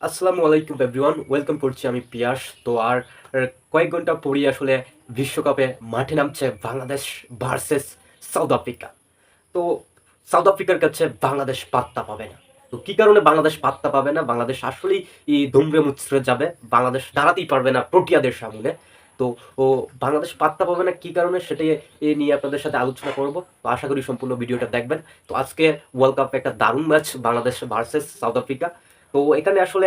আসসালামু আলাইকুম everyone welcome করছি আমি পিয়াস। তো আর কয়েক ঘণ্টা পরই আসলে বিশ্বকাপে মাঠে নামছে বাংলাদেশ ভার্সেস সাউথ আফ্রিকা তো সাউথ আফ্রিকার কাছে বাংলাদেশ পাত্তা পাবে না। তো কি কারণে বাংলাদেশ পাত্তা পাবে না? বাংলাদেশ আসলেই দুমড়ে মুচড়ে যাবে। বাংলাদেশ দাঁড়াতেই পারবে না প্রোটিয়াদের সামনে। তো, ও, বাংলাদেশ পাত্তা পাবে না কি কারণে সেটাই এ নিয়ে আপনাদের সাথে আলোচনা করব। তো আশা করি সম্পূর্ণ ভিডিওটা দেখবেন। তো আজকে ওয়ার্ল্ড কাপে একটা দারুণ match Bangladesh versus South Africa তো এখানে আসলে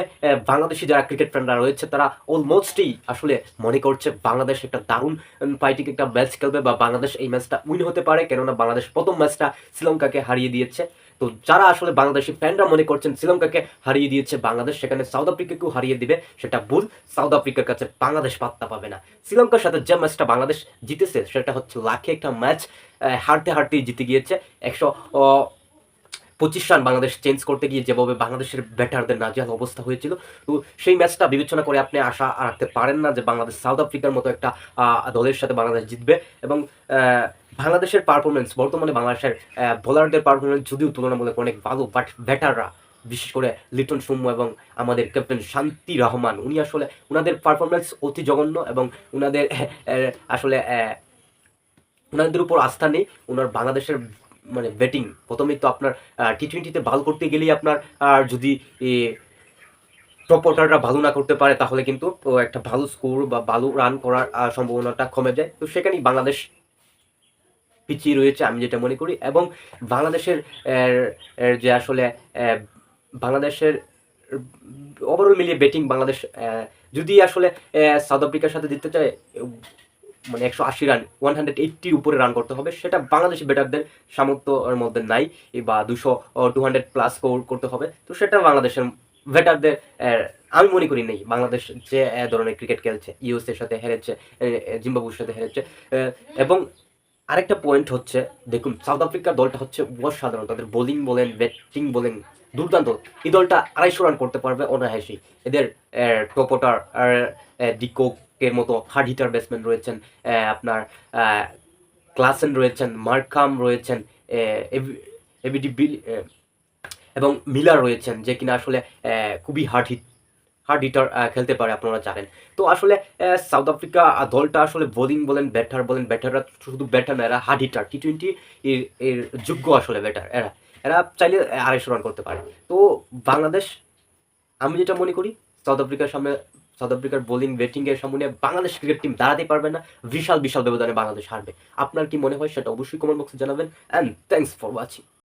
বাংলাদেশি যারা ক্রিকেট ফ্যানরা রয়েছে, তারা অলমোস্টই আসলে মনে করছে বাংলাদেশ একটা দারুণ ফাইটিং একটা ম্যাচ খেলবে বা বাংলাদেশ এই ম্যাচটা উইন হতে পারে, কেননা বাংলাদেশ প্রথম ম্যাচটা শ্রীলঙ্কাকে হারিয়ে দিয়েছে। তো যারা আসলে বাংলাদেশি ফ্যানরা মনে করছেন শ্রীলঙ্কাকে হারিয়ে দিয়েছে বাংলাদেশ, সেখানে সাউথ আফ্রিকাকেও হারিয়ে দিবে, সেটা ভুল। সাউথ আফ্রিকার কাছে বাংলাদেশ পাত্তা পাবে না। শ্রীলঙ্কার সাথে যে ম্যাচটা বাংলাদেশ জিতেছে, সেটা হচ্ছে লাখে একটা ম্যাচ হারতে হারতেই জিতে গিয়েছে। একশো পঁচিশ রান বাংলাদেশ চেঞ্জ করতে গিয়ে যেভাবে বাংলাদেশের ব্যাটারদের নাজিয়াল অবস্থা হয়েছিল, তো সেই ম্যাচটা বিবেচনা করে আপনি আশা রাখতে পারেন না যে বাংলাদেশ সাউথ আফ্রিকার মতো একটা দলের সাথে বাংলাদেশ জিতবে। এবং বাংলাদেশের পারফরমেন্স বর্তমানে বাংলাদেশের বোলারদের পারফরমেন্স যদিও তুলনামূলক অনেক ভালো বাট ব্যাটাররা বিশেষ করে লিটন সৌম্য এবং আমাদের ক্যাপ্টেন শান্তি রহমান, উনি আসলে ওনাদের পারফরমেন্স অতি জঘন্য এবং ওনাদের আসলে ওনাদের উপর আস্থা নেই। ওনার বাংলাদেশের মানে ব্যাটিং প্রথমেই তো আপনার টি টোয়েন্টিতে ভালো করতে গেলেই আপনার যদি টপ অর্ডাররা ভালো না করতে পারে, তাহলে কিন্তু একটা ভালো স্কোর বা ভালো রান করার সম্ভাবনাটা কমে যায়। তো সেখানেই বাংলাদেশ পিছিয়ে রয়েছে, আমি যেটা মনে করি। এবং বাংলাদেশের যে আসলে বাংলাদেশের ওভারঅল মিলিয়ে ব্যাটিং বাংলাদেশ যদি আসলে সাউথ আফ্রিকার সাথে জিততে চায় মানে একশো আশি রান ওয়ান হান্ড্রেড এইট্টির উপরে রান করতে হবে। সেটা বাংলাদেশি ব্যাটারদের সামর্থ্যের মধ্যে নাই, বা দুশো টু হান্ড্রেড প্লাস স্কোর করতে হবে। তো সেটা বাংলাদেশের ব্যাটারদের আমি মনে করি নেই। বাংলাদেশ যে ধরনের ক্রিকেট খেলছে ইউএসের সাথে হেরেছে জিম্বাবুর সাথে হেরেছে এবং আরেকটা পয়েন্ট হচ্ছে, দেখুন সাউথ আফ্রিকার দলটা হচ্ছে অসাধারণ। তাদের বোলিং বলেন ব্যাটিং বলেন, দুর্দান্ত। এই দলটা আড়াইশো রান করতে পারবে অনায়াসী এদের টপোটার ডিকোকের মতো হার্ড হিটার ব্যাটসম্যান রয়েছেন আপনার ক্লাসেন রয়েছেন মার্কাম রয়েছেন এভিডি বিল এবং মিলার রয়েছেন, যে কিনা আসলে খুবই হার্ড হিট হার্ড হিটার খেলতে পারে আপনারা জানেন। তো আসলে সাউথ আফ্রিকা দলটা আসলে বোলিং বলেন ব্যাটার বলেন ব্যাটাররা শুধু ব্যাটার না, এরা হার্ড হিটার টি টোয়েন্টি এর এর যোগ্য আসলে ব্যাটার এরা এরা চাইলে আড়াইশো রান করতে পারে। তো বাংলাদেশ, আমি যেটা মনে করি সাউথ আফ্রিকার সামনে সাউথ আফ্রিকার বোলিং ব্যাটিং এর সামনে বাংলাদেশ ক্রিকেট টিম দাঁড়াতে পারবে না। বিশাল বিশাল ব্যবধানে বাংলাদেশ হারবে। আপনার কি মনে হয় সেটা অবশ্যই কমেন্ট বক্সে জানাবেন। And thanks for watching